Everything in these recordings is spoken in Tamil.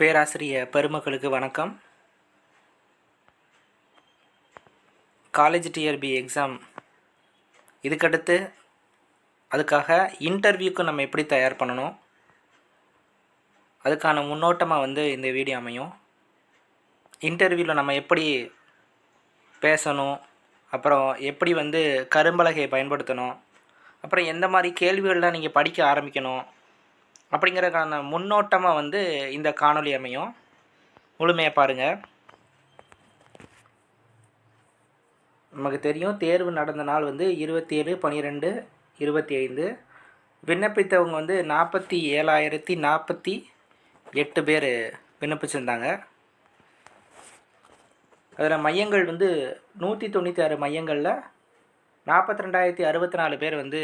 பேராசிரியர் பெருமக்களுக்கு வணக்கம். காலேஜ் டிஆர்பி எக்ஸாம் இதுக்கடுத்து அதுக்காக இன்டர்வியூக்கு நம்ம எப்படி தயார் பண்ணணும்? அதுக்கான முன்னோட்டமாக வந்து இந்த வீடியோ அமையும். இன்டர்வியூவில் நம்ம எப்படி பேசணும்? அப்புறம் எப்படி வந்து கரும்பலகையை பயன்படுத்தணும்? அப்புறம் எந்த மாதிரி கேள்விகள்லாம் நீங்கள் படிக்க ஆரம்பிக்கணும்? அப்படிங்கிறதுக்கான முன்னோட்டமாக வந்து இந்த காணொளி அமையும். முழுமையாக பாருங்கள் நமக்கு தெரியும் தேர்வு நடந்த நாள் வந்து இருபத்தி ஏழு பன்னிரெண்டு இருபத்தி ஐந்து விண்ணப்பித்தவங்க வந்து நாற்பத்தி ஏழாயிரத்தி நாற்பத்தி எட்டு பேர் விண்ணப்பிச்சிருந்தாங்க. அதில் மையங்கள் வந்து நூற்றி தொண்ணூற்றி ஆறு மையங்களில் நாற்பத்தி ரெண்டாயிரத்தி அறுபத்தி நாலு பேர் வந்து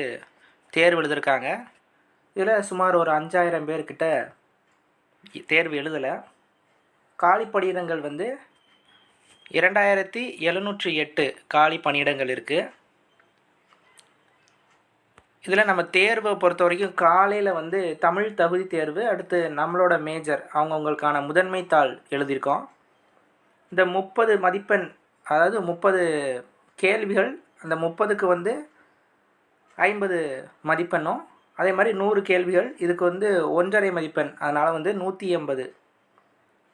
தேர்வு எழுதியிருக்காங்க இதில் சுமார் ஒரு அஞ்சாயிரம் பேர்கிட்ட தேர்வு எழுதலை. காலி பணியிடங்கள் வந்து இரண்டாயிரத்தி எழுநூற்றி எட்டு காலி பணியிடங்கள் இருக்குது இதில் நம்ம தேர்வை பொறுத்த வரைக்கும் காலையில் வந்து தமிழ் தகுதி தேர்வு அடுத்து நம்மளோட மேஜர் அவங்கவுங்களுக்கான முதன்மை தாள் எழுதியிருக்கோம். இந்த முப்பது மதிப்பெண் அதாவது முப்பது கேள்விகள் அந்த முப்பதுக்கு வந்து ஐம்பது மதிப்பெண்ணும் அதே மாதிரி நூறு கேள்விகள் இதுக்கு வந்து ஒன்றரை மதிப்பெண் அதனால் வந்து நூற்றி எண்பது.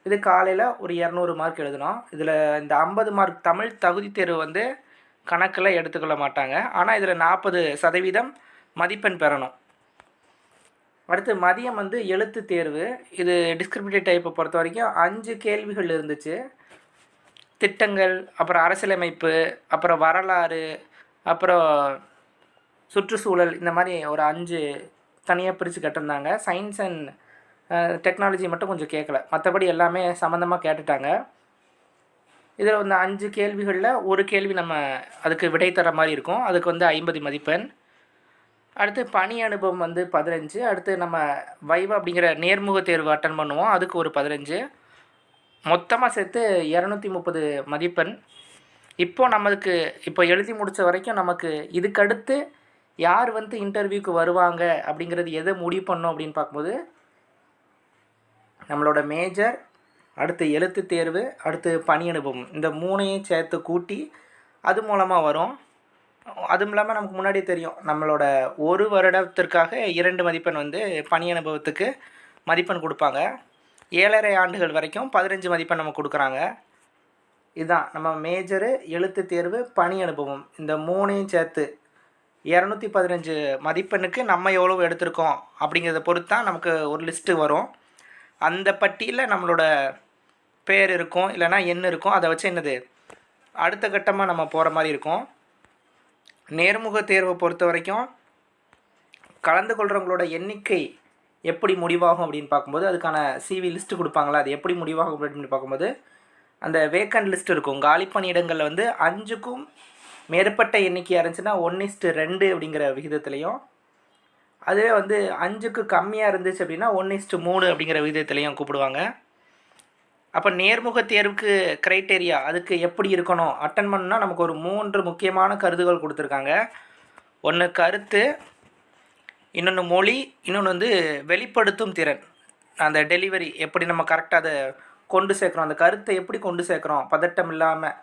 இது காலையில் ஒரு இரநூறு மார்க் எழுதணும் இதில் இந்த ஐம்பது மார்க் தமிழ் தகுதி தேர்வு வந்து கணக்கில் எடுத்துக்கொள்ள மாட்டாங்க. ஆனால் இதில் நாற்பது சதவீதம் மதிப்பெண் பெறணும். அடுத்து மதியம் வந்து எழுத்து தேர்வு. இது டிஸ்கிரிப்டிவ் டைப்பை பொறுத்த வரைக்கும் அஞ்சு கேள்விகள் இருந்துச்சு. திட்டங்கள் அப்புறம் அரசியலமைப்பு அப்புறம் வரலாறு அப்புறம் சுற்றுச்சூழல் இந்த மாதிரி ஒரு அஞ்சு தனியாக பிரித்து கட்டிருந்தாங்க. சயின்ஸ் அண்ட் டெக்னாலஜி மட்டும் கொஞ்சம் கேட்கல மற்றபடி எல்லாமே சம்மந்தமாக கேட்டுட்டாங்க. இதில் வந்து அஞ்சு கேள்விகளில் ஒரு கேள்வி நம்ம அதுக்கு விடை தர மாதிரி இருக்கும். அதுக்கு வந்து ஐம்பது மதிப்பெண். அடுத்து பணி அனுபவம் வந்து பதினஞ்சு. அடுத்து நம்ம வைவா அப்படிங்கிற நேர்முக தேர்வு அட்டன் பண்ணுவோம். அதுக்கு ஒரு பதினஞ்சு. மொத்தமாக சேர்த்து இரநூத்தி முப்பது மதிப்பெண். இப்போது நமக்கு இப்போ எழுதி முடித்த வரைக்கும் நமக்கு இதுக்கடுத்து யார் வந்து இன்டர்வியூக்கு வருவாங்க அப்படிங்கிறது எதை முடிவு பண்ணோம் அப்படின்னு பார்க்கும்போது நம்மளோட மேஜர் அடுத்து எழுத்து தேர்வு அடுத்து பணி அனுபவம். இந்த மூணையும் சேர்த்து கூட்டி அது மூலமாக வரும். அதுவும் இல்லாமல் நமக்கு முன்னாடியே தெரியும் நம்மளோட ஒரு வருடத்திற்காக இரண்டு மதிப்பெண் வந்து பணி அனுபவத்துக்கு மதிப்பெண் கொடுப்பாங்க. ஏழரை ஆண்டுகள் வரைக்கும் பதினஞ்சு மதிப்பெண் நம்ம கொடுக்குறாங்க. இதுதான் நம்ம மேஜரு எழுத்து தேர்வு பணி அனுபவம். இந்த மூணையும் சேர்த்து இரநூத்தி பதினஞ்சு மதிப்பெண்ணுக்கு நம்ம எவ்வளோ எடுத்திருக்கோம் அப்படிங்கிறத பொறுத்து தான் நமக்கு ஒரு லிஸ்ட்டு வரும். அந்த பட்டியலில் நம்மளோட பேர் இருக்கும் இல்லைனா எண் இருக்கும். அதை வச்சு என்னது? அடுத்த கட்டமாக நம்ம போகிற மாதிரி இருக்கும். நேர்முக தேர்வை பொறுத்த வரைக்கும் கலந்து கொள்கிறவங்களோட எண்ணிக்கை எப்படி முடிவாகும் அப்படின்னு பார்க்கும்போது அதுக்கான சிவி லிஸ்ட்டு கொடுப்பாங்களா? அது எப்படி முடிவாகும் அப்படின்னு பார்க்கும்போது அந்த வேக்கண்ட் லிஸ்ட் இருக்கும். காலி பணியிடங்களில் வந்து அஞ்சுக்கும் மேற்பட்ட எண்ணிக்கையாக இருந்துச்சுன்னா ஒன் இஸ்ட்டு ரெண்டு அப்படிங்கிற விகிதத்துலேயும் அதுவே வந்து அஞ்சுக்கு கம்மியாக இருந்துச்சு அப்படின்னா ஒன் இஸ்ட்டு மூணு அப்படிங்கிற விகிதத்துலேயும் கூப்பிடுவாங்க. அப்போ நேர்முக தேர்வுக்கு க்ரைட்டேரியா அதுக்கு எப்படி இருக்கணும்? அட்டன் பண்ணால் நமக்கு ஒரு மூன்று முக்கியமான கருதுகள் கொடுத்துருக்காங்க. ஒன்று கருத்து இன்னொன்று மொழி இன்னொன்று வந்து வெளிப்படுத்தும் திறன். அந்த டெலிவரி எப்படி நம்ம கரெக்டாக அதை கொண்டு சேர்க்குறோம்? அந்த கருத்தை எப்படி கொண்டு சேர்க்குறோம்? பதட்டம் இல்லாமல்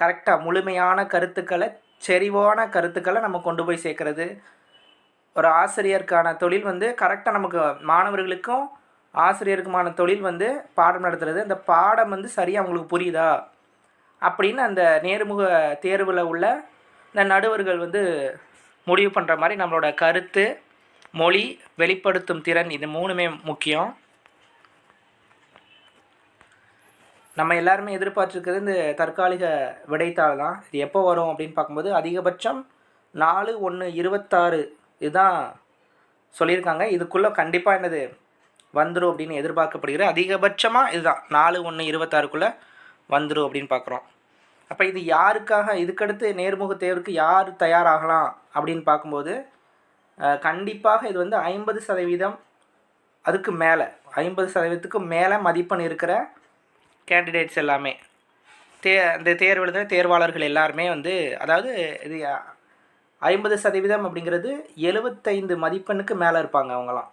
கரெக்டாக முழுமையான கருத்துக்களை செறிவான கருத்துக்களை நம்ம கொண்டு போய் சேர்க்குறது. ஒரு ஆசிரியருக்கான தொழில் வந்து கரெக்டாக நமக்கு மாணவர்களுக்கும் ஆசிரியருக்குமான தொழில் வந்து பாடம் நடத்துகிறது அந்த பாடம் வந்து சரியாக அவங்களுக்கு புரியுதா? அப்படின்னு அந்த நேர்முக தேர்வில் உள்ள இந்த நடுவர்கள் வந்து முடிவு பண்ணுற மாதிரி நம்மளோட கருத்து மொழி வெளிப்படுத்தும் திறன் இது மூணுமே முக்கியம். நம்ம எல்லாருமே எதிர்பார்த்துருக்கிறது இந்த தற்காலிக விடைத்தாள் தான். இது எப்போ வரும் அப்படின்னு பார்க்கும்போது அதிகபட்சம் நாலு ஒன்று இருபத்தாறு இதுதான் சொல்லியிருக்காங்க. இதுக்குள்ளே கண்டிப்பாக என்னது வந்துடும் அப்படின்னு எதிர்பார்க்கப்படுகிறது. அதிகபட்சமாக இதுதான். நாலு ஒன்று இருபத்தாறுக்குள்ளே வந்துடும் அப்படின்னு பார்க்குறோம். அப்போ இது யாருக்காக இதுக்கடுத்து நேர்முக தேர்வுக்கு யார் தயாராகலாம் அப்படின்னு பார்க்கும்போது கண்டிப்பாக இது வந்து ஐம்பது சதவீதம் அதுக்கு மேலே ஐம்பது சதவீதத்துக்கு மேலே மதிப்பெண் இருக்கிற கேண்டிடேட்ஸ் எல்லாமே. தே இந்த தேர்வு எழுதுகிற தேர்வாளர்கள் எல்லாருமே வந்து அதாவது இது ஐம்பது சதவீதம் அப்படிங்கிறது எழுபத்தைந்து மதிப்பெண்ணுக்கு மேலே இருப்பாங்க அவங்களாம்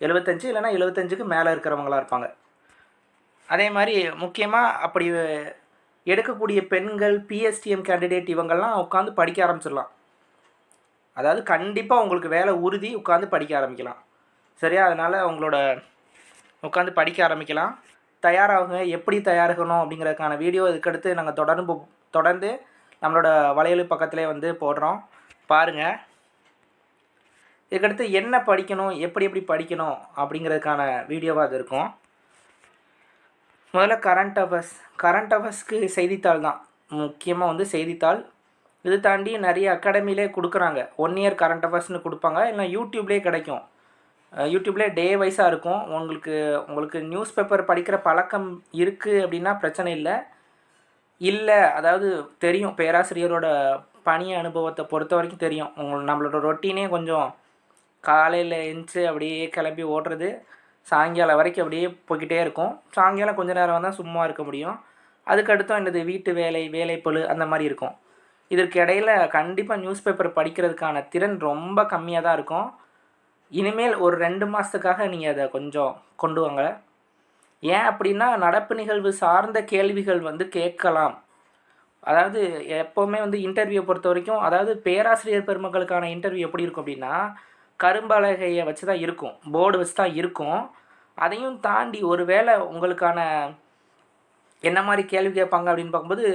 எழுபத்தஞ்சு இல்லைனா எழுபத்தஞ்சுக்கு மேலே இருக்கிறவங்களா இருப்பாங்க. அதே மாதிரி முக்கியமாக அப்படி எடுக்கக்கூடிய பெண்கள் பிஎஸ்டிஎம் கேண்டிடேட் இவங்கெல்லாம் உட்காந்து படிக்க ஆரம்பிச்சிடலாம். அதாவது கண்டிப்பாக உங்களுக்கு வேலை உறுதி உட்காந்து படிக்க ஆரம்பிக்கலாம். சரியா? அதனால் உங்களோட உட்காந்து படிக்க ஆரம்பிக்கலாம். தயாராகுங்க எப்படி தயாராகணும் அப்படிங்கிறதுக்கான வீடியோ இதுக்கடுத்து நாங்கள் தொடர்ந்து தொடர்ந்து நம்மளோட வலையொலி பக்கத்திலே வந்து போடுறோம். பாருங்கள் இதுக்கடுத்து என்ன படிக்கணும் எப்படி எப்படி படிக்கணும் அப்படிங்கிறதுக்கான வீடியோவாக அது இருக்கும். முதல்ல கரண்ட் அஃபேர்ஸ் கரண்ட் அஃபேர்ஸ்க்கு செய்தித்தாள் தான். முக்கியமாக வந்து செய்தித்தாள். இது தாண்டி நிறைய அகாடமிலே கொடுக்குறாங்க. ஒன் இயர் கரண்ட் அஃபேர்ஸ்னு கொடுப்பாங்க. இல்லை யூடியூப்லேயே கிடைக்கும். யூடியூப்லேயே டே வைஸாக இருக்கும். உங்களுக்கு உங்களுக்கு நியூஸ் பேப்பர் படிக்கிற பழக்கம் இருக்குது அப்படின்னா பிரச்சனை இல்லை. இல்லை அதாவது தெரியும். பேராசிரியரோட பணி அனுபவத்தை பொறுத்த வரைக்கும் தெரியும். உங்களுக்கு நம்மளோட ரொட்டீனே கொஞ்சம் காலையில் எழுந்துச்சு அப்படியே கிளம்பி ஓடுறது சாயங்காலம் வரைக்கும் அப்படியே போய்கிட்டே இருக்கும். சாயங்காலம் கொஞ்ச நேரம் தான் சும்மா இருக்க முடியும். அதுக்கடுத்தும் என்னது வீட்டு வேலை வேலைப்பழு அந்த மாதிரி இருக்கும். இதற்கு இடையில கண்டிப்பாக நியூஸ் பேப்பர் படிக்கிறதுக்கான திறன் ரொம்ப கம்மியாக தான் இருக்கும். இனிமேல் ஒரு ரெண்டு மாதத்துக்காக நீங்கள் அதை கொஞ்சம் கொண்டு வாங்க. ஏன் அப்படின்னா நடப்பு நிகழ்வு சார்ந்த கேள்விகள் வந்து கேட்கலாம். அதாவது எப்போவுமே வந்து இன்டர்வியூ பொறுத்த வரைக்கும் அதாவது பேராசிரியர் பெருமக்களுக்கான இன்டர்வியூ எப்படி இருக்கும் அப்படின்னா கரும்பலகையை வச்சு தான் இருக்கும். போர்டு வச்சு தான் இருக்கும். அதையும் தாண்டி ஒருவேளை உங்களுக்கான என்ன மாதிரி கேள்வி கேட்பாங்க அப்படின்னு பார்க்கும்போது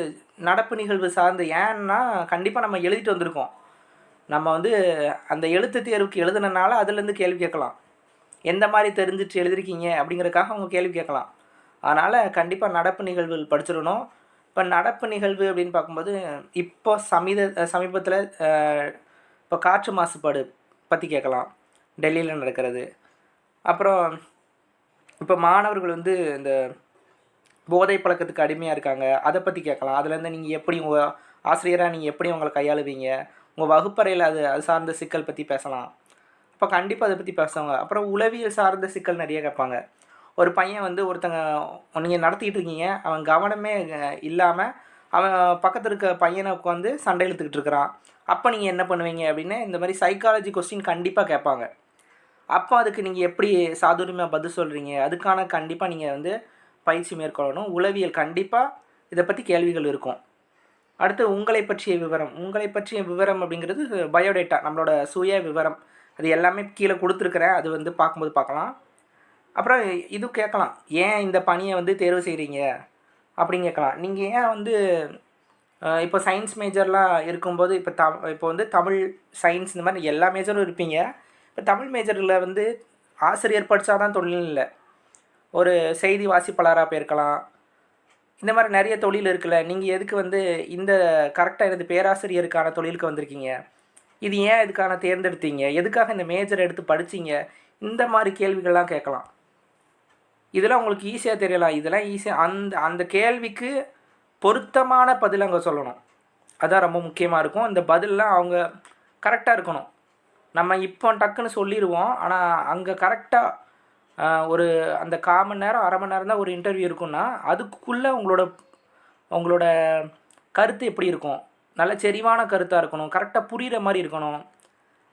நடப்பு நிகழ்வு சார்ந்து ஏன்னா கண்டிப்பாக நம்ம எழுதிட்டு வந்திருக்கோம். நம்ம வந்து அந்த எழுத்து தேர்வுக்கு எழுதுனனால அதுலேருந்து கேள்வி கேட்கலாம். எந்த மாதிரி தெரிஞ்சிட்டு எழுதிருக்கீங்க அப்படிங்கிறதுக்காக அவங்க கேள்வி கேட்கலாம். அதனால் கண்டிப்பாக நடப்பு நிகழ்வுகள் படிச்சிடணும். இப்போ நடப்பு நிகழ்வு அப்படின்னு பார்க்கும்போது இப்போ சமீத சமீபத்தில் இப்போ காற்று மாசுபாடு பற்றி கேட்கலாம். டெல்லியில் நடக்கிறது. அப்புறம் இப்போ மாணவர்கள் வந்து இந்த போதை பழக்கத்துக்கு அடிமையாக இருக்காங்க. அதை பற்றி கேட்கலாம். அதுலேருந்து நீங்கள் எப்படி உங்கள் ஆசிரியராக நீங்கள் எப்படி உங்களை கையாளுவீங்க? உங்கள் வகுப்பறையில் அது அது சார்ந்த சிக்கல் பற்றி பேசலாம். அப்போ கண்டிப்பாக அதை பற்றி பேசுவாங்க. அப்புறம் உளவியல் சார்ந்த சிக்கல் நிறைய கேட்பாங்க. ஒரு பையன் வந்து ஒருத்தங்க நீங்கள் நடத்திக்கிட்டு இருக்கீங்க. அவன் கவனமே இல்லாமல் அவன் பக்கத்தில் இருக்க பையனை உட்காந்து சண்டை இழுத்துக்கிட்டு இருக்கிறான். அப்போ நீங்கள் என்ன பண்ணுவீங்க அப்படின்னு இந்த மாதிரி சைக்காலஜி கொஸ்டின் கண்டிப்பாக கேட்பாங்க. அப்போ அதுக்கு நீங்கள் எப்படி சாதுரியமாக பதில் சொல்கிறீங்க அதுக்கான கண்டிப்பாக நீங்கள் வந்து பயிற்சி மேற்கொள்ளணும். உளவியல் கண்டிப்பாக இதை பற்றி கேள்விகள் இருக்கும். அடுத்து உங்களை பற்றிய விவரம். உங்களை பற்றிய விவரம் அப்படிங்கிறது பயோடேட்டா நம்மளோட சுய விவரம். அது எல்லாமே கீழே கொடுத்துருக்குறேன். அது வந்து பார்க்கும்போது பார்க்கலாம். அப்புறம் இது கேட்கலாம். ஏன் இந்த பணியை வந்து தேர்வு செய்கிறீங்க அப்படின்னு கேட்கலாம். நீங்கள் ஏன் வந்து இப்போ சயின்ஸ் மேஜர்லாம் இருக்கும்போது இப்போ த இப்போ வந்து தமிழ் சயின்ஸ் இந்த மாதிரி எல்லா மேஜரும் இருப்பீங்க. இப்போ தமிழ் மேஜரில் வந்து ஆசிரியர் படித்தா தான் தொழில் இல்லை. ஒரு செய்தி வாசிப்பாளராக போயிருக்கலாம். இந்த மாதிரி நிறைய தொழில் இருக்குல்ல நீங்கள் எதுக்கு வந்து இந்த கரெக்டாக எனது பேராசிரியருக்கான தொழிலுக்கு வந்திருக்கீங்க? இது ஏன் இதுக்கான தேர்ந்தெடுத்தீங்க? எதுக்காக இந்த மேஜர் எடுத்து படிச்சீங்க? இந்த மாதிரி கேள்விகள்லாம் கேட்கலாம். இதெல்லாம் உங்களுக்கு ஈஸியாக தெரியலாம் இதெல்லாம் ஈஸியாக அந்த அந்த கேள்விக்கு பொருத்தமான பதில் அங்கே சொல்லணும். அதான் ரொம்ப முக்கியமாக இருக்கும். இந்த பதிலெலாம் அவங்க கரெக்டாக இருக்கணும். நம்ம இப்போ டக்குன்னு சொல்லிடுவோம் ஆனால் அங்கே கரெக்டாக ஒரு அந்த கால் மணி நேரம் அரை மணி நேரம் தான் ஒரு இன்டர்வியூ இருக்குன்னா அதுக்குள்ளே உங்களோட உங்களோட கருத்து எப்படி இருக்கும்? நல்ல செறிவான கருத்தாக இருக்கணும் கரெக்டாக புரிகிற மாதிரி இருக்கணும்.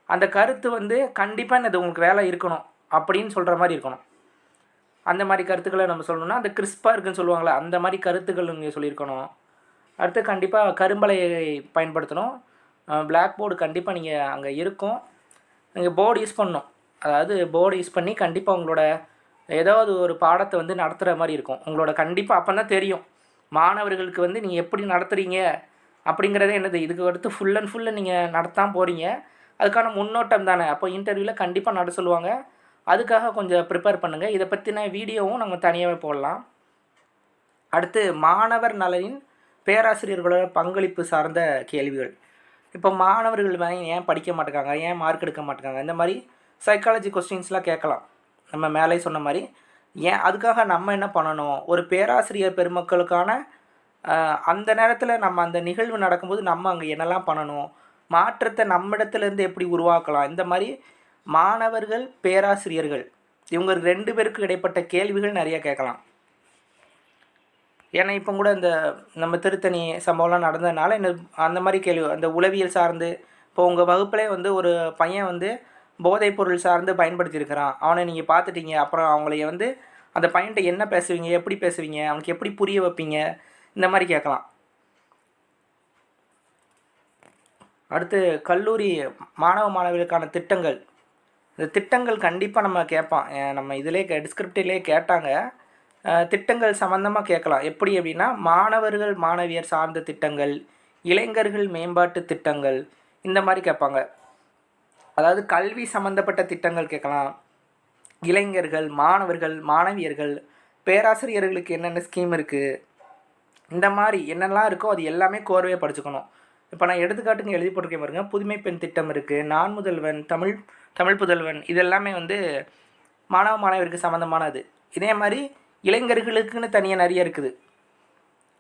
அந்த கருத்து வந்து கண்டிப்பாக இது உங்களுக்கு வேலை இருக்கணும் அப்படின்னு சொல்கிற மாதிரி இருக்கணும். அந்த மாதிரி கருத்துக்களை நம்ம சொல்லணும்னா அந்த கிறிஸ்பாக இருக்குன்னு சொல்லுவாங்களே அந்த மாதிரி கருத்துக்கள் நீங்கள் சொல்லியிருக்கணும். அடுத்து கண்டிப்பாக கரும்பலையை பயன்படுத்தணும். பிளாக் போர்டு கண்டிப்பாக நீங்கள் அங்கே இருக்கும். நீங்கள் போர்டு யூஸ் பண்ணணும். அதாவது போர்டு யூஸ் பண்ணி கண்டிப்பாக உங்களோட ஏதாவது ஒரு பாடத்தை வந்து நடத்துகிற மாதிரி இருக்கும். உங்களோட கண்டிப்பாக அப்போ தான் தெரியும். மாணவர்களுக்கு வந்து நீங்கள் எப்படி நடத்துகிறீங்க அப்படிங்கிறதே என்னது? இதுக்கு அடுத்து ஃபுல் அண்ட் ஃபுல்லு நீங்கள் நடத்தான் போகிறீங்க அதுக்கான முன்னோட்டம் தானே? அப்போ இன்டர்வியூவில் கண்டிப்பாக நட சொல்லுவாங்க. அதுக்காக கொஞ்சம் ப்ரிப்பேர் பண்ணுங்கள் இதை பற்றின வீடியோவும் நம்ம தனியாகவே போடலாம். அடுத்து மாணவர் நலனின் பேராசிரியர்களோட பங்களிப்பு சார்ந்த கேள்விகள். இப்போ மாணவர்கள் ஏன் படிக்க மாட்டேங்காங்க? ஏன் மார்க் எடுக்க மாட்டேங்காங்க? இந்த மாதிரி சைக்காலஜி கொஸ்டின்ஸ்லாம் கேட்கலாம். நம்ம மேலே சொன்ன மாதிரி. ஏன்? அதுக்காக நம்ம என்ன பண்ணணும்? ஒரு பேராசிரியர் பெருமக்களுக்கான அந்த நேரத்தில் நம்ம அந்த நிகழ்வு நடக்கும்போது நம்ம அங்கே என்னெல்லாம் பண்ணணும்? மாற்றத்தை நம்மிடத்துலேருந்து எப்படி உருவாக்கலாம்? இந்த மாதிரி மாணவர்கள் பேராசிரியர்கள் இவங்க ரெண்டு பேருக்கு இடைப்பட்ட கேள்விகள் நிறைய கேட்கலாம். ஏன்னா இப்போ கூட இந்த நம்ம திருத்தணி சம்பவம்லாம் நடந்ததுனால இந்த அந்த மாதிரி கேள்வி அந்த உளவியல் சார்ந்து இப்போ உங்கள் வகுப்பிலே வந்து ஒரு பையன் வந்து போதைப் பொருள் சார்ந்து பயன்படுத்தியிருக்கிறான். அவனை நீங்கள் பார்த்துட்டீங்க. அப்புறம் அவங்களைய வந்து அந்த பையன்கிட்ட என்ன பேசுவீங்க? எப்படி பேசுவீங்க? அவனுக்கு எப்படி புரிய வைப்பீங்க? இந்த மாதிரி கேட்கலாம். அடுத்து கல்லூரி மாணவ மாணவிகளுக்கான திட்டங்கள். இந்த திட்டங்கள் கண்டிப்பாக நம்ம கேட்பான் நம்ம இதிலே டிஸ்கிரிப்டிவ்லேயே கேட்டாங்க. திட்டங்கள் சம்மந்தமாக கேட்கலாம். எப்படி அப்படின்னா மாணவர்கள் மாணவியர் சார்ந்த திட்டங்கள் இளைஞர்கள் மேம்பாட்டு திட்டங்கள் இந்த மாதிரி கேட்பாங்க. அதாவது கல்வி சம்மந்தப்பட்ட திட்டங்கள் கேட்கலாம். இளைஞர்கள் மாணவர்கள் மாணவியர்கள் பேராசிரியர்களுக்கு என்னென்ன ஸ்கீம் இருக்குது இந்த மாதிரி என்னெல்லாம் இருக்கோ அது எல்லாமே கோர்வையாக படிச்சுக்கணும். இப்போ நான் எடுத்துக்காட்டுங்க எழுதி போட்டிருக்கேன் பாருங்க. புதுமை பெண் திட்டம் இருக்குது நான் முதல்வன் தமிழ் தமிழ் புதல்வன் இதெல்லாமே வந்து மாணவ மாணவருக்கு சம்மந்தமானது இதே மாதிரி இளைஞர்களுக்குன்னு தனியாக நிறைய இருக்குது.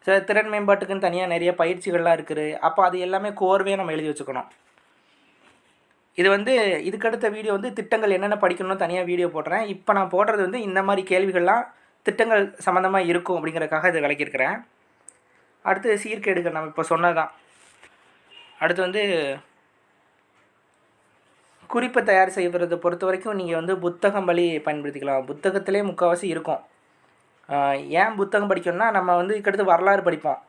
சில திறன் மேம்பாட்டுக்குன்னு தனியாக நிறைய பயிற்சிகள்லாம் இருக்குது. அப்போ அது எல்லாமே கோர்வையாக நம்ம எழுதி வச்சுக்கணும். இது வந்து இதுக்கடுத்த வீடியோ வந்து திட்டங்கள் என்னென்ன படிக்கணும்னு தனியாக வீடியோ போடுறேன். இப்போ நான் போடுறது வந்து இந்த மாதிரி கேள்விகள்லாம் திட்டங்கள் சம்மந்தமாக இருக்கும் அப்படிங்கிறதுக்காக இதை விளக்கியிருக்கிறேன். அடுத்து சீர்கேடுகள் நம்ம இப்போ சொன்னதுதான். அடுத்து வந்து குறிப்பை தயார் செய்வதை பொறுத்த வரைக்கும் நீங்கள் வந்து புத்தகம் வழி பயன்படுத்திக்கலாம். புத்தகத்திலே முக்கால்வாசி இருக்கும். ஏன் புத்தகம் படிக்கணும்னா நம்ம வந்து இதுக்கடுத்து வரலாறு படிப்போம்.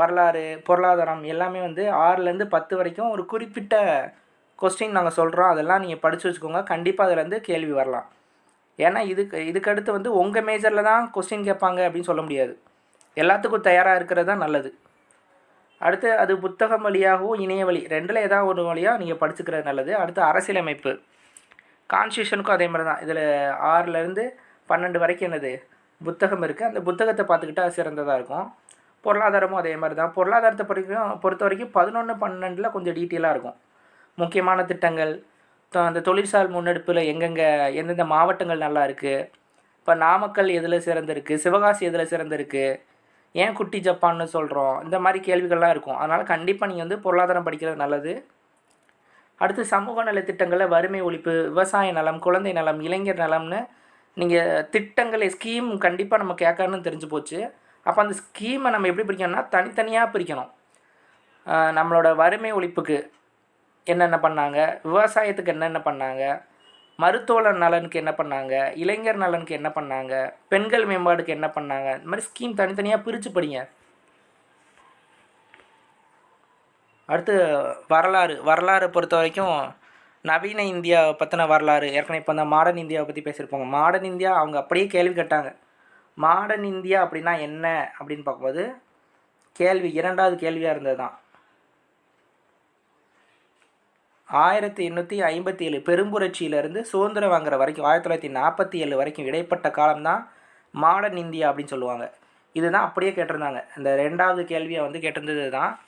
வரலாறு பொருளாதாரம் எல்லாமே வந்து ஆறுலேருந்து பத்து வரைக்கும் ஒரு குறிப்பிட்ட கொஸ்டின் நாங்கள் சொல்கிறோம் அதெல்லாம் நீங்கள் படித்து வச்சுக்கோங்க. கண்டிப்பாக அதுலேருந்து கேள்வி வரலாம். ஏன்னா இதுக்கு இதுக்கடுத்து வந்து உங்கள் மேஜரில் தான் கொஸ்டின் கேட்பாங்க அப்படின்னு சொல்ல முடியாது. எல்லாத்துக்கும் தயாராக இருக்கிறது தான் நல்லது. அடுத்து அது புத்தகம் வழியாகவும் இணைய வழி ரெண்டில் ஏதாவது ஒரு வழியாக நீங்கள் படிச்சுக்கிறது நல்லது. அடுத்து அரசியலமைப்பு. கான்ஸ்டியூஷனுக்கும் அதே மாதிரி தான். இதில் ஆறுலேருந்து பன்னெண்டு வரைக்கும் என்னது? புத்தகம் இருக்குது அந்த புத்தகத்தை பார்த்துக்கிட்டா சிறந்ததாக இருக்கும். பொருளாதாரமும் அதே மாதிரி தான். பொருளாதாரத்தை பொறுக்கும் பொறுத்த வரைக்கும் பதினொன்று பன்னெண்டில் கொஞ்சம் டீட்டெயிலாக இருக்கும். முக்கியமான திட்டங்கள். த- அந்த தொழிற்சால் முன்னெடுப்பில் எங்கெங்கே எந்தெந்த மாவட்டங்கள் நல்லா இருக்குது இப்போ நாமக்கல் எதில் சிறந்திருக்கு? சிவகாசி எதில் சிறந்திருக்கு? ஏன் குட்டி ஜப்பான்னு சொல்கிறோம் இந்த மாதிரி கேள்விகள்லாம் இருக்கும். அதனால் கண்டிப்பாக நீங்கள் வந்து பொருளாதாரம் படிக்கிறது நல்லது. அடுத்து சமூக நலத்திட்டங்களில் வறுமை ஒழிப்பு விவசாய நலம் குழந்தை நலம் இளைஞர் நலம்னு நீங்கள் திட்டங்களை ஸ்கீம் கண்டிப்பாக நம்ம கேட்கணும்னு தெரிஞ்சு போச்சு. அப்போ அந்த ஸ்கீமை நம்ம எப்படி பிரிக்கணும்னா தனித்தனியாக பிரிக்கணும். நம்மளோட வறுமை ஒழிப்புக்கு என்னென்ன பண்ணாங்க? விவசாயத்துக்கு என்னென்ன பண்ணாங்க? மருத்துவ நலனுக்கு என்ன பண்ணாங்க? இளைஞர் நலனுக்கு என்ன பண்ணாங்க? பெண்கள் மேம்பாடுக்கு என்ன பண்ணாங்க? இந்த மாதிரி ஸ்கீம் தனித்தனியாக பிரித்து படிங்க. அடுத்து வரலாறு. வரலாறு பொறுத்த வரைக்கும் நவீன இந்தியாவை பற்றின வரலாறு. ஏற்கனவே இப்போ அந்த மாடர்ன் இந்தியாவை பற்றி பேசியிருப்பாங்க மாடர்ன் இந்தியா அவங்க அப்படியே கேள்வி கேட்டாங்க. மாடர்ன் இந்தியா அப்படின்னா என்ன அப்படின்னு பார்க்கும்போது கேள்வி இரண்டாவது கேள்வியாக இருந்தது தான் ஆயிரத்தி எண்ணூற்றி ஐம்பத்தி ஏழு பெரும்புரட்சியிலேருந்து சுதந்திரம் வாங்குற வரைக்கும் ஆயிரத்தி தொள்ளாயிரத்தி நாற்பத்தி ஏழு வரைக்கும் இடைப்பட்ட காலம்தான் மாடர்ன் இந்தியா அப்படின்னு சொல்லுவாங்க. இதுதான் அப்படியே கேட்டிருந்தாங்க. இந்த ரெண்டாவது கேள்வியை வந்து கேட்டிருந்தது தான்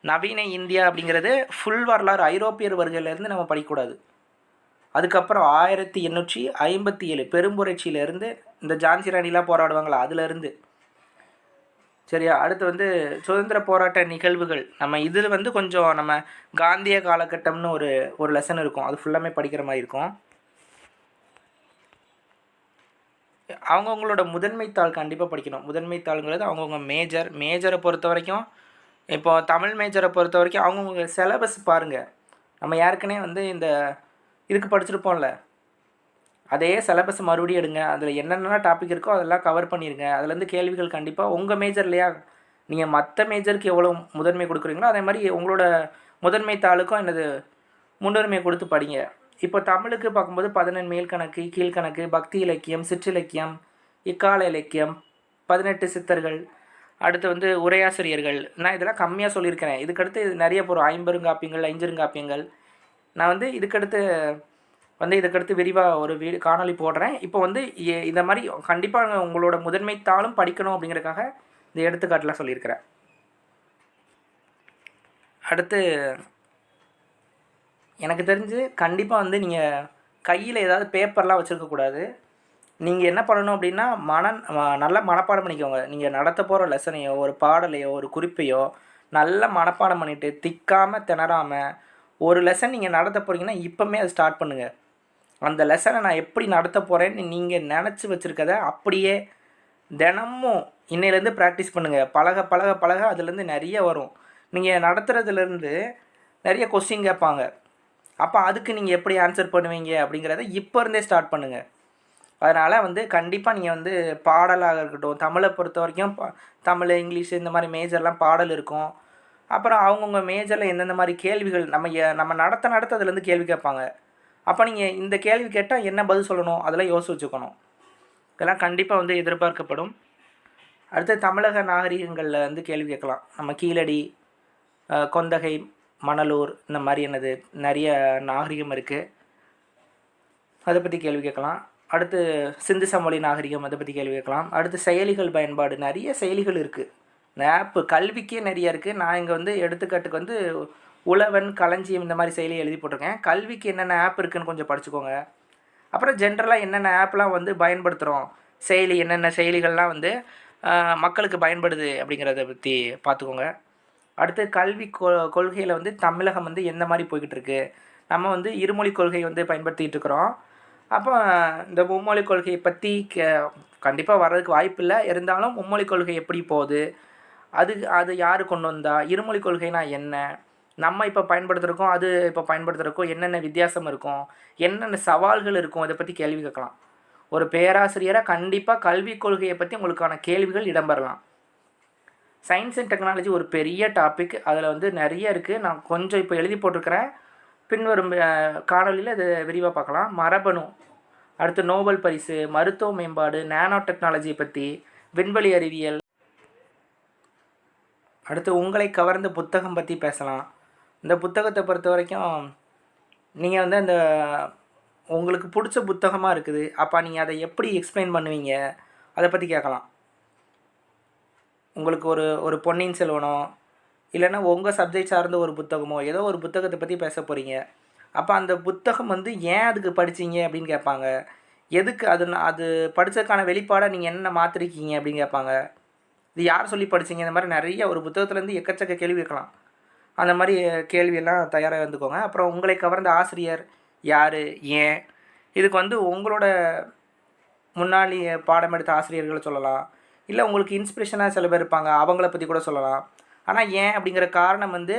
நவீன இந்தியா அப்படிங்கிறது ஃபுல் வரலாறு ஐரோப்பியர் வருகையிலேருந்து நம்ம படிக்கக்கூடாது. அதுக்கப்புறம் ஆயிரத்தி எண்ணூற்றி ஐம்பத்தி ஏழு பெரும்புரட்சியிலேருந்து இந்த ஜான்சி ராணிலாம் போராடுவாங்களா? அதுலேருந்து. சரியா? அடுத்து வந்து சுதந்திர போராட்ட நிகழ்வுகள். நம்ம இதில் வந்து கொஞ்சம் நம்ம காந்திய காலகட்டம்னு ஒரு ஒரு லெசன் இருக்கும். அது ஃபுல்லாமே படிக்கிற மாதிரி இருக்கும். அவங்கவுங்களோட முதன்மை தாள் கண்டிப்பாக படிக்கணும். முதன்மை தாளுங்கிறது அவங்கவுங்க மேஜர் மேஜரை பொறுத்த வரைக்கும் இப்போ தமிழ் மேஜரை பொறுத்த வரைக்கும் அவங்கவுங்க சிலபஸ் பாருங்கள் நம்ம ஏற்கனவே வந்து இந்த இதுக்கு படிச்சிருப்போம்ல. அதே சிலபஸ் மறுபடியும் எடுங்க. அதில் என்னென்ன டாபிக் இருக்கோ அதெல்லாம் கவர் பண்ணிடுங்க அதுலேருந்து கேள்விகள் கண்டிப்பாக உங்கள் மேஜர்லையா நீங்கள் மற்ற மேஜருக்கு எவ்வளோ முதன்மை கொடுக்குறீங்களோ அதே மாதிரி உங்களோட முதன்மை தாளுக்கும் என்னது முன்னுரிமை கொடுத்து படிங்க. இப்போ தமிழுக்கு பார்க்கும்போது பதினெண் மேல்கணக்கு கீழ்கணக்கு பக்தி இலக்கியம் சிற்றிலக்கியம் இக்கால இலக்கியம் பதினெட்டு சித்தர்கள் அடுத்து வந்து உரையாசிரியர்கள். நான் இதெல்லாம் கம்மியாக சொல்லியிருக்கிறேன். இதுக்கடுத்து நிறைய போகிறோம் ஐம்பெருங்காப்பியங்கள் ஐஞ்சிருங்காப்பியங்கள். நான் வந்து இதுக்கடுத்து வந்து இதுக்கடுத்து விரிவாக ஒரு வீடு காணொளி போடுறேன். இப்போ வந்து இந்த மாதிரி கண்டிப்பாக உங்களோட முதன்மை தாளும் படிக்கணும் அப்படிங்கிறதுக்காக இந்த எடுத்துக்காட்டெலாம் சொல்லியிருக்கிறேன். அடுத்து எனக்கு தெரிஞ்சு கண்டிப்பாக வந்து நீங்கள் கையில் ஏதாவது பேப்பர்லாம் வச்சுருக்கக்கூடாது நீங்கள் என்ன பண்ணணும் அப்படின்னா மன நல்லா மனப்பாடம் பண்ணிக்கோங்க. நீங்கள் நடத்த போகிற லெசனையோ ஒரு பாடலையோ ஒரு குறிப்பையோ நல்லா மனப்பாடம் பண்ணிவிட்டு திக்காமல் திணறாமல் ஒரு லெசன் நீங்கள் நடத்த போகிறீங்கன்னா இப்போமே அதை ஸ்டார்ட் பண்ணுங்கள் அந்த லெசனை நான் எப்படி நடத்த போகிறேன்னு நீங்கள் நினச்சி வச்சுருக்கத அப்படியே தினமும் இன்னையிலேருந்து ப்ராக்டிஸ் பண்ணுங்கள் பழக பழக பழக அதுலேருந்து நிறைய வரும். நீங்கள் நடத்துகிறதுலேருந்து நிறைய கொஸ்டின் கேட்பாங்க. அப்போ அதுக்கு நீங்கள் எப்படி ஆன்சர் பண்ணுவீங்க அப்படிங்கிறத இப்போ இருந்தே ஸ்டார்ட் பண்ணுங்கள் அதனால் வந்து கண்டிப்பாக நீங்கள் வந்து பாடலாக இருக்கட்டும் தமிழை பொறுத்த வரைக்கும் ப தமிழ் இங்கிலீஷு இந்த மாதிரி மேஜர்லாம் பாடல் இருக்கும். அப்புறம் அவங்கவுங்க மேஜரில் எந்தெந்த மாதிரி கேள்விகள் நம்ம நம்ம நடத்த நடத்த அதுலேருந்து கேள்வி கேட்பாங்க. அப்போ நீங்கள் இந்த கேள்வி கேட்டால் என்ன பதில் சொல்லணும்? அதெல்லாம் யோசிச்சு வச்சுக்கணும். இதெல்லாம் கண்டிப்பாக வந்து எதிர்பார்க்கப்படும். அடுத்து தமிழக நாகரிகங்களில் வந்து கேள்வி கேட்கலாம். நம்ம கீழடி கொந்தகை மணலூர் இந்த மாதிரி என்னது நிறைய நாகரிகம் இருக்குது அதை பற்றி கேள்வி கேட்கலாம். அடுத்து சிந்து சமொழி நாகரிகம் அதை பற்றி கேள்வி கேட்கலாம். அடுத்து செயலிகள் பயன்பாடு நிறைய செயலிகள் இருக்குது இந்த ஆப்பு கல்விக்கே நிறைய இருக்குது நான் இங்கே வந்து எடுத்துக்காட்டுக்கு வந்து உழவன் களஞ்சியம் இந்த மாதிரி செயலியை எழுதி போட்டிருக்கேன். கல்விக்கு என்னென்ன ஆப் இருக்குன்னு கொஞ்சம் படிச்சுக்கோங்க. அப்புறம் ஜென்ரலாக என்னென்ன ஆப்லாம் வந்து பயன்படுத்துகிறோம் செயலி என்னென்ன செயலிகள்லாம் வந்து மக்களுக்கு பயன்படுது அப்படிங்கிறத பற்றி பார்த்துக்கோங்க. அடுத்து கல்வி கொ கொள்கையில் வந்து தமிழகம் வந்து எந்த மாதிரி போய்கிட்டு இருக்கு? நம்ம வந்து இருமொழி கொள்கை வந்து பயன்படுத்திகிட்டு இருக்கிறோம். அப்போ இந்த மும்மொழி கொள்கையை பற்றி கே கண்டிப்பாக வர்றதுக்கு வாய்ப்பு இல்லை. இருந்தாலும் மும்மொழி கொள்கை எப்படி போகுது? அது அது யார் கொண்டு வந்தா? இருமொழி கொள்கைனா என்ன? நம்ம இப்போ பயன்படுத்துகிறோம் அது இப்போ பயன்படுத்துகிறக்கும் என்னென்ன வித்தியாசம் இருக்கும்? என்னென்ன சவால்கள் இருக்கும்? அதை பற்றி கேள்வி கேட்கலாம். ஒரு பேராசிரியராக கண்டிப்பாக கல்விக் கொள்கையை பற்றி உங்களுக்கான கேள்விகள் இடம்பெறலாம். சயின்ஸ் அண்ட் டெக்னாலஜி ஒரு பெரிய டாபிக் அதில் வந்து நிறைய இருக்குது நான் கொஞ்சம் இப்போ எழுதி போட்டிருக்கிறேன். பின்வரும் காணொலியில் அதை விரிவாக பார்க்கலாம். மரபணு. அடுத்து நோபல் பரிசு மருத்துவ மேம்பாடு நானோ டெக்னாலஜி பற்றி விண்வெளி அறிவியல். அடுத்து உங்களை கவர்ந்த புத்தகம் பற்றி பேசலாம். இந்த புத்தகத்தை பொறுத்த வரைக்கும் நீங்கள் வந்து அந்த உங்களுக்கு பிடிச்ச புத்தகமாக இருக்குது. அப்போ நீங்கள் அதை எப்படி எக்ஸ்பிளைன் பண்ணுவீங்க? அதை பற்றி கேட்கலாம். உங்களுக்கு ஒரு ஒரு பொன்னியின் செல்வனோ இல்லைன்னா உங்கள் சப்ஜெக்ட் சார்ந்த ஒரு புத்தகமோ ஏதோ ஒரு புத்தகத்தை பற்றி பேச போகிறீங்க அப்போ அந்த புத்தகம் வந்து ஏன் அதுக்கு படிச்சீங்க அப்படின்னு கேட்பாங்க. எதுக்கு அது அது படித்ததுக்கான வெளிப்பாடாக நீங்கள் என்ன மாற்றிருக்கீங்க அப்படின்னு கேட்பாங்க. இது யார் சொல்லி படிச்சீங்க? இந்த மாதிரி நிறைய ஒரு புத்தகத்துலேருந்து எக்கச்சக்க கேள்வி கேட்கலாம் அந்த மாதிரி கேள்வியெல்லாம் தயாராக இருந்துக்கோங்க. அப்புறம் உங்களை கவர்ந்த ஆசிரியர் யார்? ஏன்? இதுக்கு வந்து உங்களோட முன்னாடி பாடம் எடுத்த ஆசிரியர்களை சொல்லலாம். இல்லை உங்களுக்கு இன்ஸ்பிரேஷனாக சில பேர் இருப்பாங்க அவங்கள பற்றி கூட சொல்லலாம். ஆனால் ஏன் அப்படிங்கிற காரணம் வந்து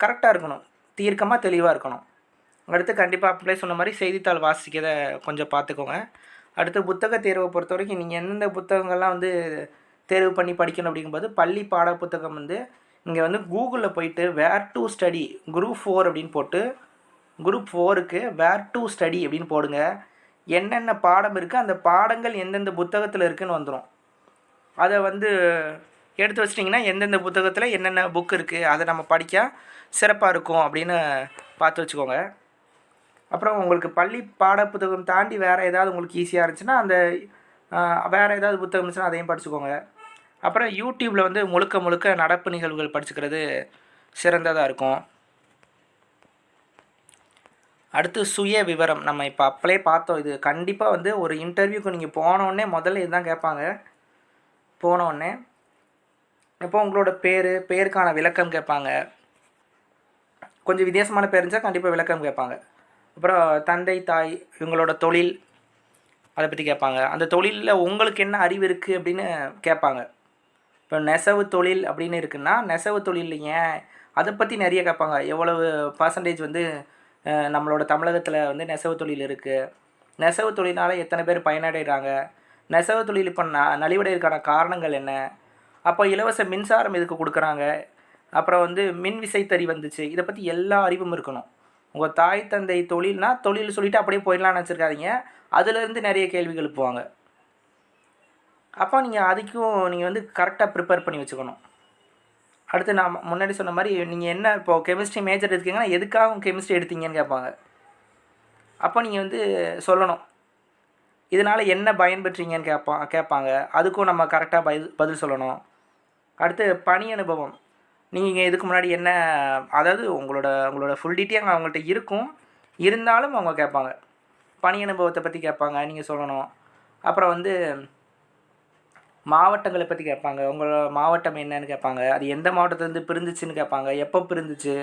கரெக்டாக இருக்கணும். தீர்க்கமாக தெளிவாக இருக்கணும். அடுத்து கண்டிப்பாக அப்படியே சொன்ன மாதிரி செய்தித்தாள் வாசிக்கிறத கொஞ்சம் பார்த்துக்கோங்க. அடுத்து புத்தக தேர்வை பொறுத்த வரைக்கும் நீங்கள் எந்தெந்த புத்தகங்கள்லாம் வந்து தேர்வு பண்ணி படிக்கணும் அப்படிங்கும்போது பள்ளி பாட புத்தகம் வந்து இங்கே வந்து கூகுளில் போயிட்டு where to study group for அப்படின்னு போட்டு குரூப் ஃபோருக்கு வேர் டு ஸ்டடி அப்படின்னு போடுங்க. என்னென்ன பாடம் இருக்குது அந்த பாடங்கள் எந்தெந்த புத்தகத்தில் இருக்குதுன்னு வந்துடும் அதை வந்து எடுத்து வச்சிட்டிங்கன்னா எந்தெந்த புத்தகத்தில் என்னென்ன புக் இருக்குது அதை நம்ம படிக்க சிறப்பாக இருக்கும் அப்படின்னு பார்த்து வச்சுக்கோங்க. அப்புறம் உங்களுக்கு பள்ளி பாட புத்தகம் தாண்டி வேறு ஏதாவது உங்களுக்கு ஈஸியாக இருந்துச்சுன்னா அந்த வேறு ஏதாவது புத்தகம் இருந்துச்சுன்னா அதையும் படிச்சுக்கோங்க. அப்புறம் யூடியூப்பில் வந்து முழுக்க முழுக்க நடப்பு நிகழ்வுகள் படிச்சுக்கிறது சிறந்ததாக இருக்கும். அடுத்து சுய விவரம். நம்ம இப்போ அப்பளே பார்த்தோம். இது கண்டிப்பாக வந்து ஒரு இன்டர்வியூக்கு நீங்கள் போனோடனே முதல்ல இதுதான் கேட்பாங்க. போனோடனே இப்போ உங்களோட பேர் பேருக்கான விளக்கம் கேட்பாங்க. கொஞ்சம் வித்தியாசமான பேர் இருந்துச்சா கண்டிப்பாக விளக்கம் கேட்பாங்க. அப்புறம் தந்தை தாய் இவங்களோட தொழில் அதை பற்றி கேட்பாங்க. அந்த தொழிலில் உங்களுக்கு என்ன அறிவு இருக்குது அப்படின்னு கேட்பாங்க. இப்போ நெசவு தொழில் அப்படின்னு இருக்குன்னா நெசவு தொழில் ஏன் அதை பற்றி நிறைய கேட்பாங்க. எவ்வளவு பர்சன்டேஜ் வந்து நம்மளோட தமிழகத்தில் வந்து நெசவு தொழில் இருக்குது நெசவு தொழிலால் எத்தனை பேர் பயனடைகிறாங்க நெசவு தொழில் இப்போ ந நலிவடைறதுக்கான காரணங்கள் என்ன? அப்போ இலவச மின்சாரம் எதுக்கு கொடுக்குறாங்க? அப்புறம் வந்து மின் விசைத்தறி வந்துச்சு. இதை பற்றி எல்லா அறிவும் இருக்கணும். உங்கள் தாய் தந்தை தொழில்னா தொழில் சொல்லிட்டு அப்படியே போயிடலாம்னு வச்சுருக்காதீங்க அதுலேருந்து நிறைய கேள்விகள் எழுப்புவாங்க அப்போ நீங்கள் அதுக்கும் நீங்கள் வந்து கரெக்டாக ப்ரிப்பேர் பண்ணி வச்சுக்கணும். அடுத்து நான் முன்னாடி சொன்ன மாதிரி நீங்கள் என்ன இப்போ கெமிஸ்ட்ரி மேஜர் எடுத்தீங்கன்னா எதுக்காக கெமிஸ்ட்ரி எடுத்தீங்கன்னு கேட்பாங்க. அப்போ நீங்கள் வந்து சொல்லணும். இதனால் என்ன பயன்பெற்றீங்கன்னு கேட்பா கேட்பாங்க. அதுக்கும் நம்ம கரெக்டாக பதில் பதில் சொல்லணும். அடுத்து பணி அனுபவம். நீங்கள் இதுக்கு முன்னாடி என்ன அதாவது உங்களோட உங்களோட ஃபுல் டீட்டெயில் அவங்கள்ட்ட இருக்கும். இருந்தாலும் அவங்க கேட்பாங்க. பணி அனுபவத்தை பற்றி கேட்பாங்க நீங்கள் சொல்லணும். அப்புறம் வந்து மாவட்டங்களை பற்றி கேட்பாங்க. உங்களோட மாவட்டம் என்னன்னு கேட்பாங்க. அது எந்த மாவட்டத்துலேருந்து பிரிந்துச்சுன்னு கேட்பாங்க. எப்போ பிரிந்துச்சு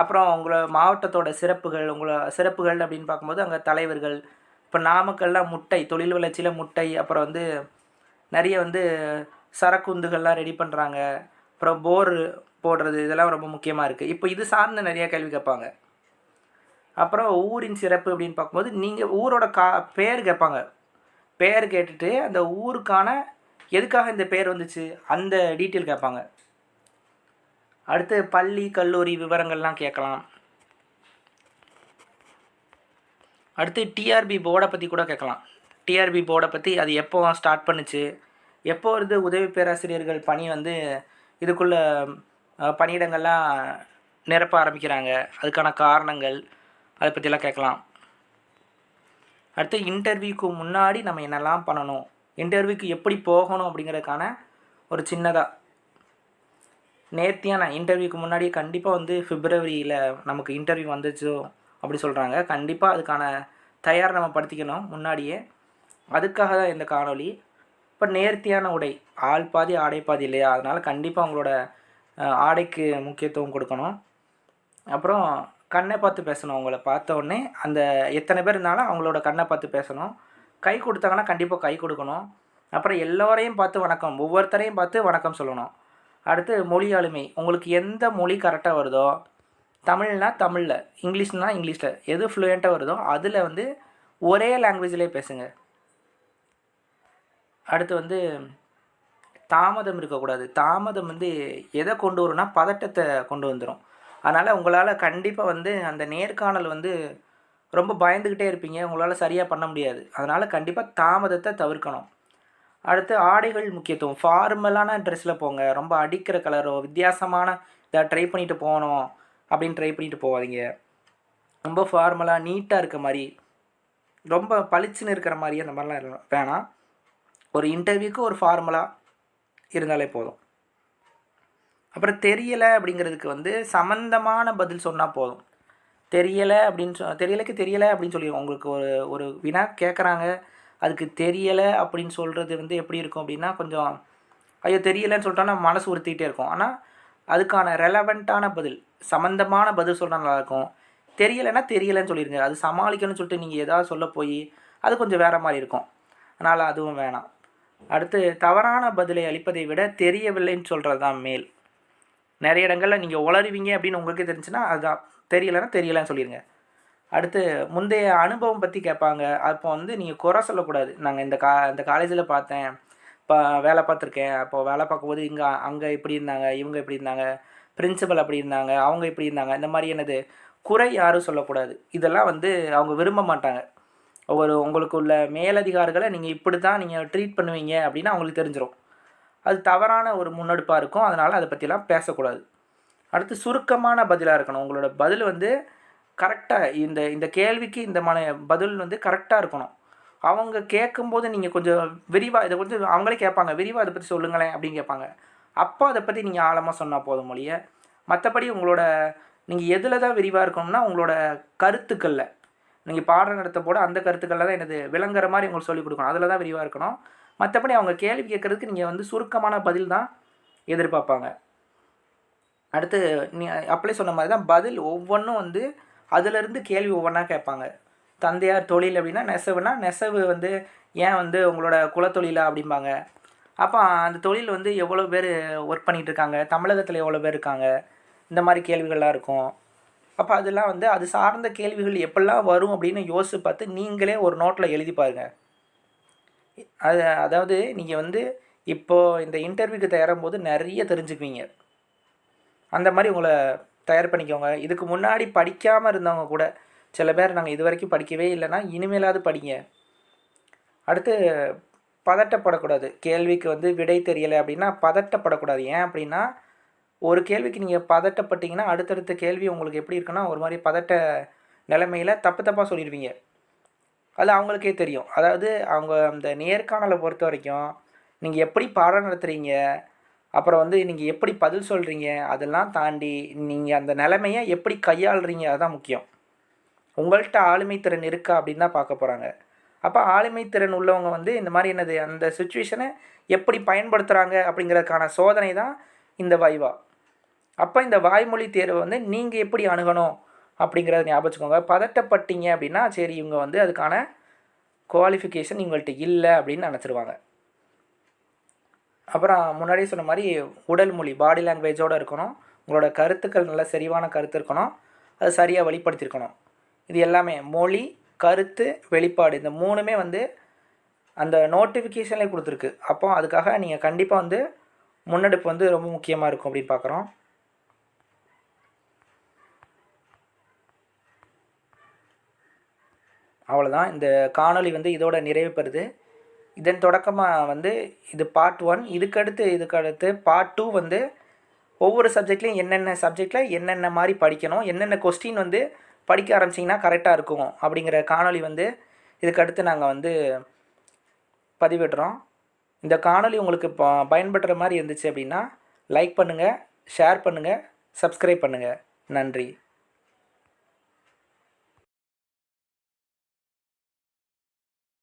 அப்புறம் உங்களோட மாவட்டத்தோட சிறப்புகள் உங்களோட சிறப்புகள் அப்படின்னு பார்க்கும்போது அங்கே தலைவர்கள் இப்போ நாமக்கல்லாம் முட்டை தொழில் வளர்ச்சியில் முட்டை அப்புறம் வந்து நிறைய வந்து சரக்குந்துகள்லாம் ரெடி பண்ணுறாங்க அப்புறம் போர் போடுறது இதெல்லாம் ரொம்ப முக்கியமாக இருக்குது இப்போ இது சார்ந்த நிறைய கேள்வி கேட்பாங்க. அப்புறம் ஊரின் சிறப்பு அப்படின்னு பார்க்கும்போது நீங்கள் ஊரோட கா பேர் கேட்பாங்க. பேர் கேட்டுட்டு அந்த ஊருக்கான எதுக்காக இந்த பேர் வந்துச்சு? அந்த டீட்டெயில் கேட்பாங்க. அடுத்து பள்ளி கல்லூரி விவரங்கள்லாம் கேட்கலாம். அடுத்து டிஆர்பி போர்டை பற்றி கூட கேட்கலாம். டிஆர்பி போர்டை பற்றி அது எப்போ ஸ்டார்ட் பண்ணுச்சு? எப்போ இருந்து உதவி பேராசிரியர்கள் பணி வந்து இதுக்குள்ளே பணியிடங்கள்லாம் நிரப்ப ஆரம்பிக்கிறாங்க? அதுக்கான காரணங்கள் அதை பற்றிலாம் கேட்கலாம். அடுத்து இன்டர்வியூக்கு முன்னாடி நம்ம என்னெல்லாம் பண்ணணும்? இன்டர்வியூக்கு எப்படி போகணும் அப்படிங்கிறதுக்கான ஒரு சின்னதாக நேர்த்தியான இன்டர்வியூக்கு முன்னாடி கண்டிப்பாக வந்து ஃபிப்ரவரியில் நமக்கு இன்டர்வியூ வந்துச்சோ அப்படி சொல்கிறாங்க கண்டிப்பாக அதுக்கான தயார் நம்ம படுத்திக்கணும் முன்னாடியே. அதுக்காக தான் இந்த காணொளி. இப்போ நேர்த்தியான உடை ஆள் பாதி ஆடை பாதி இல்லையா? அதனால் கண்டிப்பாக அவங்களோட ஆடைக்கு முக்கியத்துவம் கொடுக்கணும். அப்புறம் கண்ணை பார்த்து பேசணும் அவங்கள பார்த்த உடனே. அந்த எத்தனை பேர் இருந்தாலும் அவங்களோட கண்ணை பார்த்து பேசணும். கை கொடுத்தாங்கன்னா கண்டிப்பாக கை கொடுக்கணும். அப்புறம் எல்லோரையும் பார்த்து வணக்கம். ஒவ்வொருத்தரையும் பார்த்து வணக்கம் சொல்லணும். அடுத்து மொழி ஆளுமை. உங்களுக்கு எந்த மொழி கரெக்டாக வருதோ தமிழ்னா தமிழில் இங்கிலீஷ்னா இங்கிலீஷில் எது ஃப்ளூயண்ட்டாக வருதோ அதில் வந்து ஒரே லாங்குவேஜ்லேயே பேசுங்க. அடுத்து வந்து தாமதம் இருக்கக்கூடாது. தாமதம் வந்து எதை கொண்டு வரும்னா பதட்டத்தை கொண்டு வந்துடும் அதனால் உங்களால் கண்டிப்பாக வந்து அந்த நேர்காணல் வந்து ரொம்ப பயந்துக்கிட்டே இருப்பீங்க. உங்களால் சரியாக பண்ண முடியாது. அதனால் கண்டிப்பாக தாமதத்தை தவிர்க்கணும். அடுத்து ஆடைகள் முக்கியத்துவம். ஃபார்மலான ட்ரெஸ்ஸில் போங்க. ரொம்ப அடிக்கிற கலரோ வித்தியாசமான இதை ட்ரை பண்ணிட்டு போகணும் அப்படின்னு ட்ரை பண்ணிட்டு போகாதீங்க. ரொம்ப ஃபார்மலாக நீட்டாக இருக்க மாதிரி ரொம்ப பளிச்சுன்னு இருக்கிற மாதிரி அந்த மாதிரிலாம் வேணாம். ஒரு இன்டர்வியூக்கு ஒரு ஃபார்மலாக இருந்தாலே போதும். அப்புறம் தெரியலை அப்படிங்கிறதுக்கு வந்து சம்மந்தமான பதில் சொன்னால் போதும். தெரியலை அப்படின்னு சொ தெரியலைக்கு தெரியலை அப்படின்னு சொல்லி உங்களுக்கு ஒரு ஒரு வினா கேட்குறாங்க அதுக்கு தெரியலை அப்படின்னு சொல்கிறது வந்து எப்படி இருக்கும் அப்படின்னா கொஞ்சம் ஐயோ தெரியலைன்னு சொல்லிட்டோன்னா மனசு உறுத்திக்கிட்டே இருக்கும். ஆனால் அதுக்கான ரெலவெண்ட்டான பதில் சம்மந்தமான பதில் சொல்கிறா நல்லாயிருக்கும். தெரியலைன்னா தெரியலைன்னு சொல்லிடுங்க அது சமாளிக்கணும்னு சொல்லிட்டு நீங்கள் ஏதாவது சொல்ல போய் அது கொஞ்சம் வேறு மாதிரி இருக்கும். அதனால் அதுவும் வேணாம். அடுத்து தவறான பதிலை அளிப்பதை விட தெரியவில்லைன்னு சொல்கிறது தான் மேல். நிறைய இடங்களில் நீங்கள் உளறுவீங்க அப்படின்னு உங்களுக்கே தெரிஞ்சுன்னா அதுதான். தெரியலைன்னா தெரியலைன்னு சொல்லிடுங்க அடுத்து முந்தைய அனுபவம் பற்றி கேட்பாங்க. அப்போ வந்து நீங்கள் குறை சொல்லக்கூடாது. நாங்கள் இந்த கா இந்த காலேஜில் பார்த்தேன். இப்போ வேலை பார்த்துருக்கேன். அப்போது வேலை பார்க்கும்போது இங்கே அங்கே இப்படி இருந்தாங்க இவங்க இப்படி இருந்தாங்க பிரின்சிபல் அப்படி இருந்தாங்க அவங்க இப்படி இருந்தாங்க. இந்த மாதிரி என்னது? குறை யாரும் சொல்லக்கூடாது. இதெல்லாம் வந்து அவங்க விரும்ப மாட்டாங்க. ஒரு உங்களுக்கு உள்ள மேலதிகாரிகளை நீங்கள் இப்படி தான் நீங்கள் ட்ரீட் பண்ணுவீங்க அப்படின்னு அவங்களுக்கு தெரிஞ்சிடும் அது தவறான ஒரு முன்னெடுப்பாக இருக்கும். அதனால் அதை பற்றிலாம் பேசக்கூடாது. அடுத்து சுருக்கமான பதிலாக இருக்கணும். உங்களோட பதில் வந்து கரெக்டாக இந்த இந்த கேள்விக்கு இந்த மன பதில் வந்து கரெக்டாக இருக்கணும். அவங்க கேட்கும்போது நீங்கள் கொஞ்சம் விரிவாக இதை கொஞ்சம் அவங்களே கேட்பாங்க. விரிவாக அதை பற்றி சொல்லுங்களேன் அப்படின்னு கேட்பாங்க. அப்போ அதை பற்றி நீங்கள் ஆழமாக சொன்னால் போதும் மொழிய. மற்றபடி உங்களோட நீங்கள் எதில் தான் விரிவாக இருக்கணும்னா உங்களோட கருத்துக்களில். நீங்கள் பாடம் நடத்த போட அந்த கருத்துக்களில் தான் என்னது விளங்குற மாதிரி உங்களுக்கு சொல்லிக் கொடுக்கணும். அதில் தான் விரிவாக இருக்கணும். மற்றபடி அவங்க கேள்வி கேட்குறதுக்கு நீங்கள் வந்து சுருக்கமான பதில் தான் எதிர்பார்ப்பாங்க. அடுத்து நீ அப்படியே சொன்ன மாதிரி தான் பதில் ஒவ்வொன்றும் வந்து அதுலேருந்து கேள்வி ஒவ்வொன்றா கேட்பாங்க. தந்தையார் தொழில் அப்படின்னா நெசவுனா நெசவு வந்து ஏன் வந்து உங்களோட குலத்தொழிலா அப்படிம்பாங்க. அப்போ அந்த தொழில் வந்து எவ்வளோ பேர் ஒர்க் பண்ணிகிட்டு இருக்காங்க? தமிழகத்தில் எவ்வளோ பேர் இருக்காங்க? இந்த மாதிரி கேள்விகள்லாம் இருக்கும். அப்போ அதெல்லாம் வந்து அது சார்ந்த கேள்விகள் எப்படிலாம் வரும் அப்படின்னு யோசிச்சு பார்த்து நீங்களே ஒரு நோட்டில் எழுதி பாருங்கள் அது அதாவது நீங்கள் வந்து இப்போது இந்த இன்டர்வியூக்கு தயாரும் போது நிறைய தெரிஞ்சுக்குவீங்க. அந்த மாதிரி உங்களை தயார் பண்ணிக்கோங்க. இதுக்கு முன்னாடி படிக்காமல் இருந்தவங்க கூட சில பேர் நாங்கள் இது வரைக்கும் படிக்கவே இல்லைன்னா இனிமேலாவது படிங்க. அடுத்து பதட்டப்படக்கூடாது. கேள்விக்கு வந்து விடை தெரியலை அப்படின்னா பதட்டப்படக்கூடாது. ஏன் அப்படின்னா ஒரு கேள்விக்கு நீங்கள் பதட்டப்பட்டீங்கன்னா அடுத்தடுத்த கேள்வி உங்களுக்கு எப்படி இருக்குன்னா ஒரு மாதிரி பதட்ட நிலைமையில் தப்பு தப்பாக சொல்லிடுவீங்க. அது அவங்களுக்கே தெரியும். அதாவது அவங்க அந்த நேர்காணலை பொறுத்த வரைக்கும் நீங்கள் எப்படி பாடம் நடத்துகிறீங்க அப்புறம் வந்து நீங்கள் எப்படி பதில் சொல்கிறீங்க அதெல்லாம் தாண்டி நீங்கள் அந்த நிலைமையை எப்படி கையாளுறீங்க? அதுதான் முக்கியம். உங்கள்கிட்ட ஆளுமை திறன் இருக்கா? அப்படின்னு தான் பார்க்க போகிறாங்க அப்போ ஆளுமை திறன் உள்ளவங்க வந்து இந்த மாதிரி என்னது? அந்த சுச்சுவேஷனை எப்படி பயன்படுத்துகிறாங்க அப்படிங்கிறதுக்கான சோதனை தான் இந்த வைவா அப்போ இந்த வாய்மொழி தேர்வை வந்து நீங்கள் எப்படி அணுகணும்? அப்படிங்கிறத ஞாபகம் வச்சுக்கோங்க பதட்டப்பட்டீங்க அப்படின்னா சரி இவங்க வந்து அதுக்கான குவாலிஃபிகேஷன் இவங்கள்ட்ட இல்லை அப்படின்னு நினச்சிருவாங்க. அப்புறம் முன்னாடியே சொன்ன மாதிரி உடல் மொழி பாடி லாங்குவேஜோடு இருக்கணும். உங்களோட கருத்துக்கள் நல்ல செறிவான கருத்து இருக்கணும். அது சரியாக வெளிப்படுத்தியிருக்கணும். இது எல்லாமே மொழி கருத்து வெளிப்பாடு இந்த மூணுமே வந்து அந்த நோட்டிஃபிகேஷன்லேயே கொடுத்துருக்கு. அப்போ அதுக்காக நீங்கள் கண்டிப்பாக வந்து முன்னெடுப்பு வந்து ரொம்ப முக்கியமாக இருக்கும் அப்படின்னு பார்க்குறோம் அவ்வளோதான் இந்த காணொளி வந்து இதோட நிறைவு பெறுது. இதன் தொடக்கமாக வந்து இது பார்ட் ஒன் இதுக்கடுத்து இதுக்கடுத்து பார்ட் டூ வந்து ஒவ்வொரு சப்ஜெக்ட்லேயும் என்னென்ன சப்ஜெக்டில் என்னென்ன மாதிரி படிக்கணும் என்னென்ன கொஸ்டின் வந்து படிக்க ஆரம்பிச்சிங்கன்னா கரெக்டாக இருக்கும் அப்படிங்கிற காணொளி வந்து இதுக்கடுத்து நாங்கள் வந்து பதிவிடுறோம். இந்த காணொளி உங்களுக்கு ப பயன்படுற மாதிரி இருந்துச்சு அப்படின்னா லைக் பண்ணுங்கள் ஷேர் பண்ணுங்கள் சப்ஸ்கிரைப் பண்ணுங்கள் நன்றி.